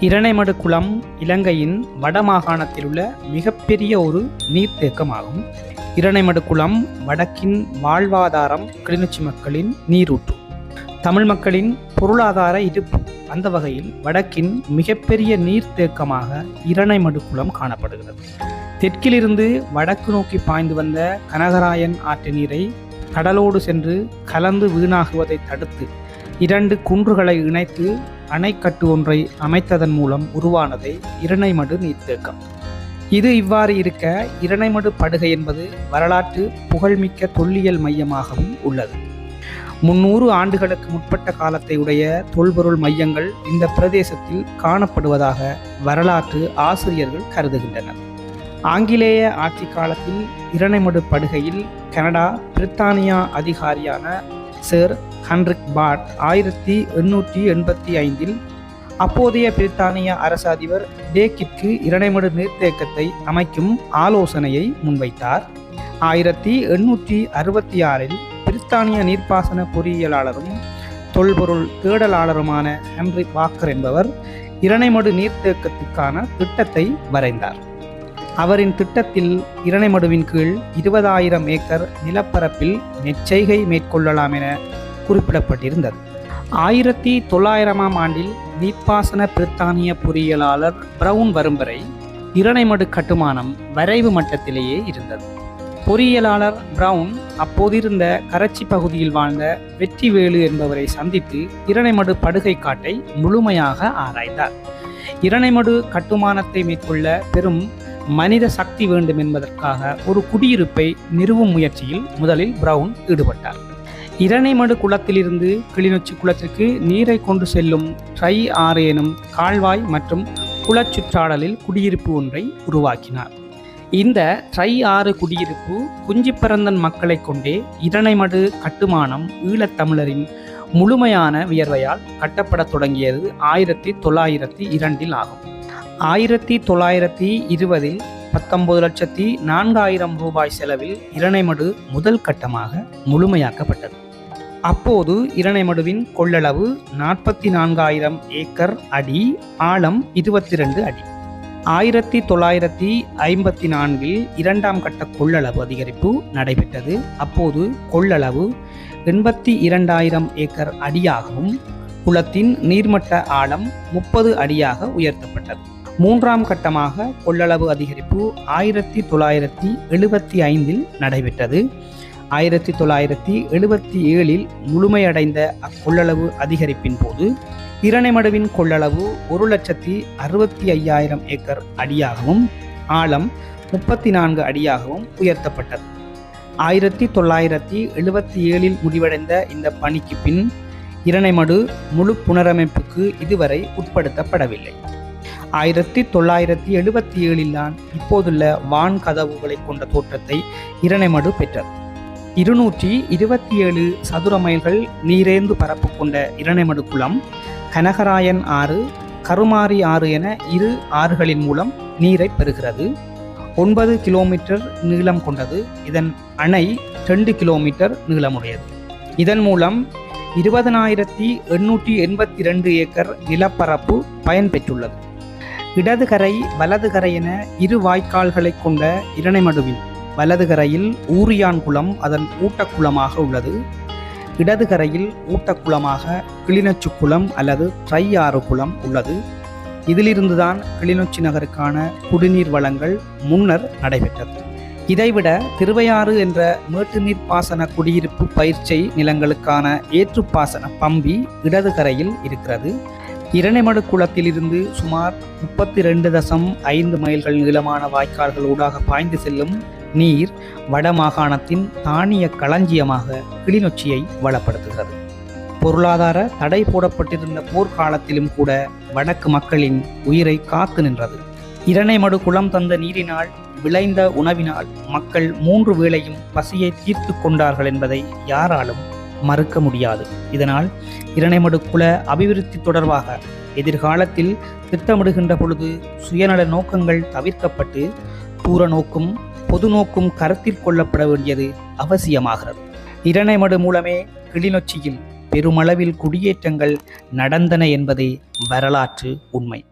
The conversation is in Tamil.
இரணைமடு குளம் இலங்கையின் வடமாகாணத்தில் உள்ள மிகப்பெரிய ஒரு நீர்த்தேக்கமாகும். இரணைமடு குளம் வடக்கின் வாழ்வாதாரம் கிளிநொச்சி மக்களின் நீரூற்று. தமிழ் மக்களின் பொருளாதார இருப்பு. அந்த வகையில் வடக்கின் மிகப்பெரிய நீர்த்தேக்கமாக இரணைமடு குளம் காணப்படுகிறது. தெற்கிலிருந்து வடக்கு நோக்கி பாய்ந்து வந்த கனகராயன் ஆற்று நீரை கடலோடு சென்று கலந்து வீணாகுவதை தடுத்து இரண்டு குன்றுகளை இணைத்து அணைக்கட்டு ஒன்றை அமைத்ததன் மூலம் உருவானதே இரணைமடு நீர்த்தேக்கம். இது இவ்வாறு இருக்க இரணைமடு படுகை என்பது வரலாற்று புகழ்மிக்க தொல்லியல் மையமாகவும் உள்ளது. முன்னூறு ஆண்டுகளுக்கு முற்பட்ட காலத்தை உடைய தொல்பொருள் மையங்கள் இந்த பிரதேசத்தில் காணப்படுவதாக வரலாற்று ஆசிரியர்கள் கருதுகின்றனர். ஆங்கிலேய ஆட்சி காலத்தில் இரணைமடு படுகையில் கனடா பிரித்தானியா அதிகாரியான சர் ஹன்ரிக் பாட் ஆயிரத்தி எண்ணூற்றி எண்பத்தி ஐந்தில் அப்போதைய பிரித்தானிய அரச அதிபர் டேக்கிற்கு இரணைமடு நீர்த்தேக்கத்தை அமைக்கும் ஆலோசனையை முன்வைத்தார். ஆயிரத்தி எண்ணூற்றி அறுபத்தி ஆறில் பிரித்தானிய நீர்ப்பாசன பொறியியலாளரும் தொல்பொருள் தேடலாளருமான ஹென்ரி வாக்கர் என்பவர் இரணைமடு நீர்த்தேக்கத்துக்கான திட்டத்தை வரைந்தார். அவரின் திட்டத்தில் இரணைமடுவின் கீழ் இருபதாயிரம் ஏக்கர் நிலப்பரப்பில் நெச்செய்கை மேற்கொள்ளலாம் என குறிப்பிடப்பட்டிருந்தது. ஆயிரத்தி தொள்ளாயிரமாம் ஆண்டில் நீர்ப்பாசன பிரித்தானிய பொறியியலாளர் பிரவுன் வரும் வரை இரணைமடு கட்டுமானம் வரைவு மட்டத்திலேயே இருந்தது. பொறியியலாளர் பிரவுன் அப்போதிருந்த கரச்சி பகுதியில் வாழ்ந்த வெற்றிவேலு என்பவரை சந்தித்து இரணைமடு படுகை காட்டை முழுமையாக ஆராய்ந்தார். இரணைமடு கட்டுமானத்தை மேற்கொள்ள பெரும் மனித சக்தி வேண்டும் என்பதற்காக ஒரு குடியிருப்பை நிறுவும் முயற்சியில் முதலில் பிரவுன் ஈடுபட்டார். இரணைமடு குளத்திலிருந்து கிளிநொச்சி குளத்திற்கு நீரை கொண்டு செல்லும் ட்ரை ஆறு எனும் கால்வாய் மற்றும் குளச்சுற்றாடலில் குடியிருப்பு ஒன்றை உருவாக்கினார். இந்த ட்ரை ஆறு குடியிருப்பு குஞ்சிப்பரந்தன் மக்களை கொண்டே இரணைமடு கட்டுமானம் ஈழத்தமிழரின் முழுமையான வியர்வையால் கட்டப்படத் தொடங்கியது ஆயிரத்தி தொள்ளாயிரத்தி இரண்டில் ஆகும். ஆயிரத்தி தொள்ளாயிரத்தி இருபதில் பத்தொன்பது லட்சத்தி நான்காயிரம் ரூபாய் செலவில் இரணைமடு முதல் கட்டமாக முழுமையாக்கப்பட்டது. அப்போது இரணைமடுவின் கொள்ளளவு நாற்பத்தி நான்காயிரம் ஏக்கர் அடி ஆழம் இருபத்தி ரெண்டு அடி. ஆயிரத்தி தொள்ளாயிரத்தி ஐம்பத்தி நான்கில் இரண்டாம் கட்ட கொள்ளளவு அதிகரிப்பு நடைபெற்றது. அப்போது கொள்ளளவு எண்பத்தி இரண்டாயிரம் ஏக்கர் அடியாகவும் குளத்தின் நீர்மட்ட ஆழம் முப்பது அடியாக உயர்த்தப்பட்டது. மூன்றாம் கட்டமாக கொள்ளளவு அதிகரிப்பு ஆயிரத்தி தொள்ளாயிரத்தி எழுபத்தி ஐந்தில் நடைபெற்றது. ஆயிரத்தி தொள்ளாயிரத்தி எழுபத்தி ஏழில் முழுமையடைந்த அக்கொள்ளளவு அதிகரிப்பின் போது இரணைமடுவின் கொள்ளளவு ஒரு லட்சத்தி அறுபத்தி ஐயாயிரம் ஏக்கர் அடியாகவும் ஆழம் முப்பத்தி நான்கு அடியாகவும் உயர்த்தப்பட்டது. ஆயிரத்தி தொள்ளாயிரத்தி எழுபத்தி ஏழில் முடிவடைந்த இந்த பணிக்கு பின் இரணைமடு முழு புனரமைப்புக்கு இதுவரை உட்படுத்தப்படவில்லை. ஆயிரத்தி தொள்ளாயிரத்தி எழுபத்தி ஏழில் தான் இப்போதுள்ள வான் கதவுகளை கொண்ட தோற்றத்தை இரணைமடு பெற்றது. இருநூற்றி இருபத்தி ஏழு சதுர மைல்கள் நீரேந்து பரப்பு கொண்ட இரணைமடு குளம் கனகராயன் ஆறு கருமாரி ஆறு என இரு ஆறுகளின் மூலம் நீரை பெறுகிறது. ஒன்பது கிலோமீட்டர் நீளம் கொண்டது. இதன் அணை ரெண்டு கிலோமீட்டர் நீளமுடையது. இதன் மூலம் இருபதனாயிரத்தி எண்ணூற்றி எண்பத்தி ரெண்டு ஏக்கர் நிலப்பரப்பு பயன்பெற்றுள்ளது. இடதுகரை வலதுகரை வலது என இரு வாய்க்கால்களை கொண்ட இரணைமடுவின் வலது கரையில் ஊரியான் குளம் அதன் ஊட்டக்குளமாக உள்ளது. இடது கரையில் ஊட்டக்குளமாக கிளிநொச்சி குளம் அல்லது ட்ரையாறு குளம் உள்ளது. இதிலிருந்துதான் கிளிநொச்சி நகருக்கான குடிநீர் வளங்கள் முன்னர் நடைபெற்றது. இதைவிட திருவையாறு என்ற மேட்டுநீர் பாசன குடியிருப்பு பயிற்சி நிலங்களுக்கான ஏற்றுப்பாசன பம்பி இடது கரையில் இருக்கிறது. இரணைமடு குளத்திலிருந்து சுமார் முப்பத்தி ரெண்டு தசம் ஐந்து மைல்கள் நீளமான வாய்க்கால்கள் ஊடாக பாய்ந்து செல்லும் நீர் வடமாகாணத்தின் தானிய களஞ்சியமாக கிளிநொச்சியை வளப்படுத்துகிறது. பொருளாதார தடை போடப்பட்டிருந்த போர்க்காலத்திலும் கூட வடக்கு மக்களின் உயிரை காத்து நின்றது. இரணைமடு குளம் தந்த நீரினால் விளைந்த உணவினால் மக்கள் மூன்று வேளையும் பசியை தீர்த்து கொண்டார்கள் என்பதை யாராலும் மறுக்க முடியாது. இதனால் இரணைமடுக்குல அபிவிருத்தி தொடர்பாக எதிர்காலத்தில் திட்டமிடுகின்ற பொழுது சுயநல நோக்கங்கள் தவிர்க்கப்பட்டு தூர நோக்கும் பொது நோக்கும் கருத்தில் கொள்ளப்பட வேண்டியது அவசியமாகிறது. இரணைமடு மூலமே கிளிநொச்சியில் பெருமளவில் குடியேற்றங்கள் நடந்தன என்பதே வரலாற்று உண்மை.